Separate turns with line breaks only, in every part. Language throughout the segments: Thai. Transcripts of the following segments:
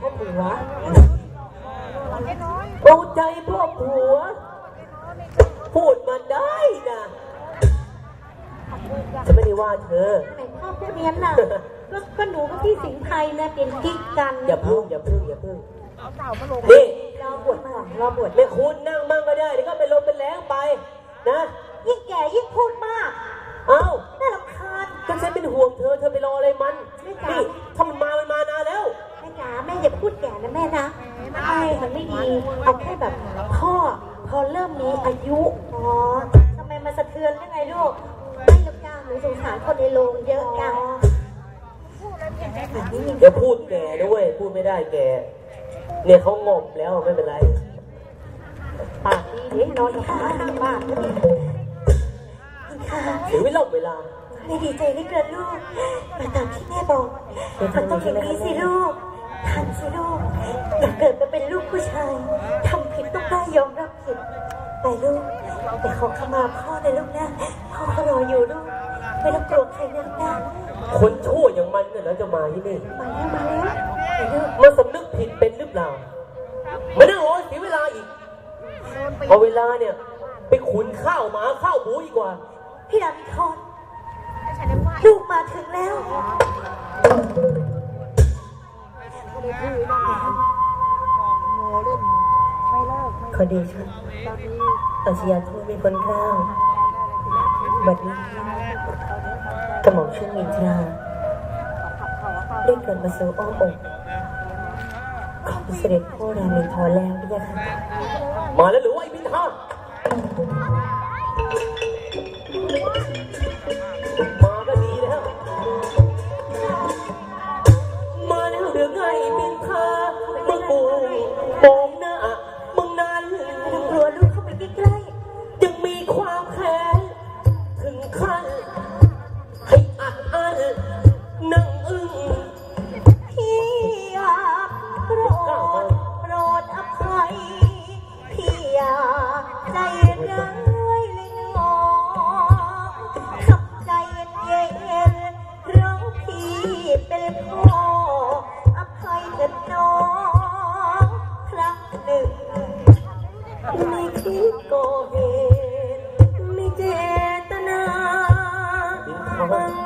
พ่อผัวเอาใจพ่อผัว พูดมาได้นะฉันไม่ได้ว่าเธอ
ไหนพ่อพูดเนี้ยน่ะก็ก็หนูกับพี่สิงห์ไทยนะเป็นกิ๊กกัน
อย่าพึ่งอย่าพึ่งอย่าพึ่งนี่
รอบวชก่อนรอบวช
แม่คุณนั่งมั่งก็ได้เดี๋ยวก็ไปลมเป็นแรงไป นะ
ยิ่งแก่ยิ่งพูดมาก
เอ้า
น่ารำคาญ
ก็ฉันเป็นห่วงเธอ เธอไปรออะไรมัน
ไม่จ๋า
นี่
อย่าพูดแก่นะแม่นะไม่มันไม่ดี เอาแค่แบบพ่อพอเริ่มมีอายุ อ๋อทำไมมาสะเทือนยังไงลูก ไม่ลูกจ้าหนูสงสารคนในโรงเยอะจังแบบนี้
เดี๋ยวพูดแก่ด้วยพูดไม่ได้แก่ เนี่ยเขางอมแล้วไม่เป็นไร
ปากดีเดี๋ยวนอนขาปากก็ดีค่ะ
เสียเวลาเวลา
ไม่ดีใจเหลือเกินลูกมาตามที่แม่บอก มันต้องอย่างนี้สิลูกทัน ผู้ชายทำผิดต้องได้ยอมรับผิด ไปลูกไปขอขมาพ่อนะลูกนะพ่อเขารออยู่ลูกไม่ต้องกลัวใครนะลูกนะ
คนชั่วอย่างมันน่ะนะจะมาที่นี่
มาแล้วมาแล้วไปลูก
มันสำนึกผิดเป็นหรือเปล่ามันนั่งรอเสียเวลาอีกเอาเวลาเนี่ย ไปขุนข้าวหมาข้าวหมูดีกว่า
พี่ดาวินทอนลูกมาถึงแล้ว
ขอเดชะอาชญาโทษมีคนกล้าวบัดนี้กระหม่อมชื่อมินทราได้เกิดมาสู่อ้อมอกของเสด็จพ่อรามินทรแล้วพี่ยะค่ะ
มาแล้วหรือว่าไอ้บินทามา ม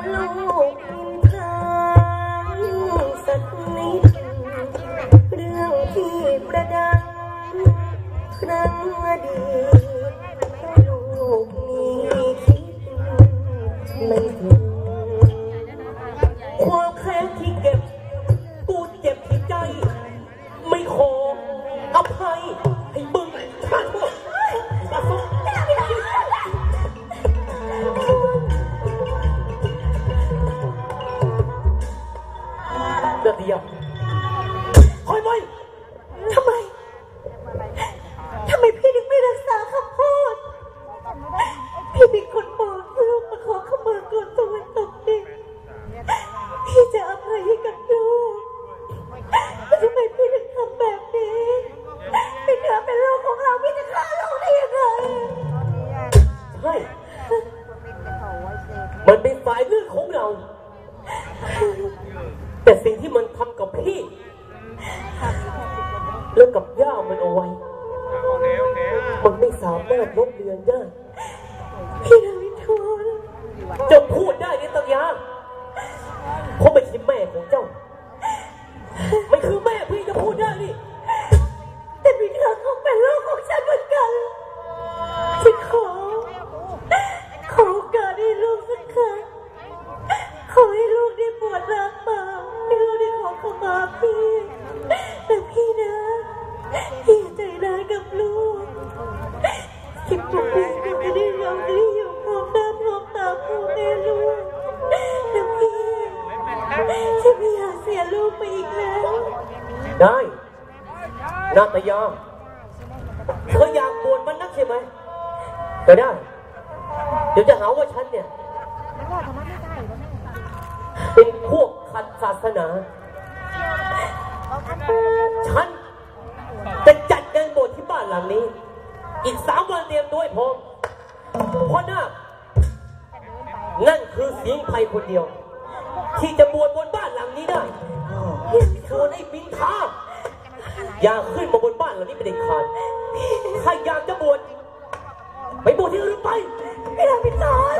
Thank you. เดือ
ดเดี
ยวคอยไว้
ทำไม ทำไมพี่ถึงไม่รักษาคำพูด พี่เป็นคนบอกลูกมาขอขมาก่อนตะวันตกดินพี่จะอภัยให้กับลูกแต่ทำไมพี่ถึงทำแบบนี้เป็นเนื้อเป็นลูกของเราพี่จะฆ่าลูกได้ยังไง
ใช่มันเป็นฝ่ายเลือดของเรา แต่สิ่งที่มันทำกับพี่ แล้วกับย่ามันเอาไว้ มันไม่สามารถลบเลือนได้
พี่นาวิทน
เจ้าพูดได้เนี่ตังยาเพราะไม่ใช่แม่ของเจ้า ไม่คือแม่พี่จะพูดได้นี่
ได้เราจะได้อยู่พร้อมหน้าพร้อมตาพ่อแม่ลูกแต่พี่ฉันไม่อยากเสียลูกไปอีกแล้ว
ได้นาตยาเธออยากบวชมันนักใช่ไหมก็ได้ เดี๋ยวจะหาว่าฉันเนี่ย เป็นพวกขัดศาสนา ฉันจะจัดงานบวชที่บ้านหลังนี้ อีกสามวั เตรียมตัวให้พร้อมเพราะน่าคนั่นคือเสียงไพคนเดียว ที่จะบวชบนบ้านหลังนี้ได้ส่วนไอ้ปิงทาอย่าขึ้นมาบนบ้านหลังนี้เป็นเด็ดขาดถ้าอยากจะบวชไปบวชที่อื่นไป
ไม่ได้พี่จอน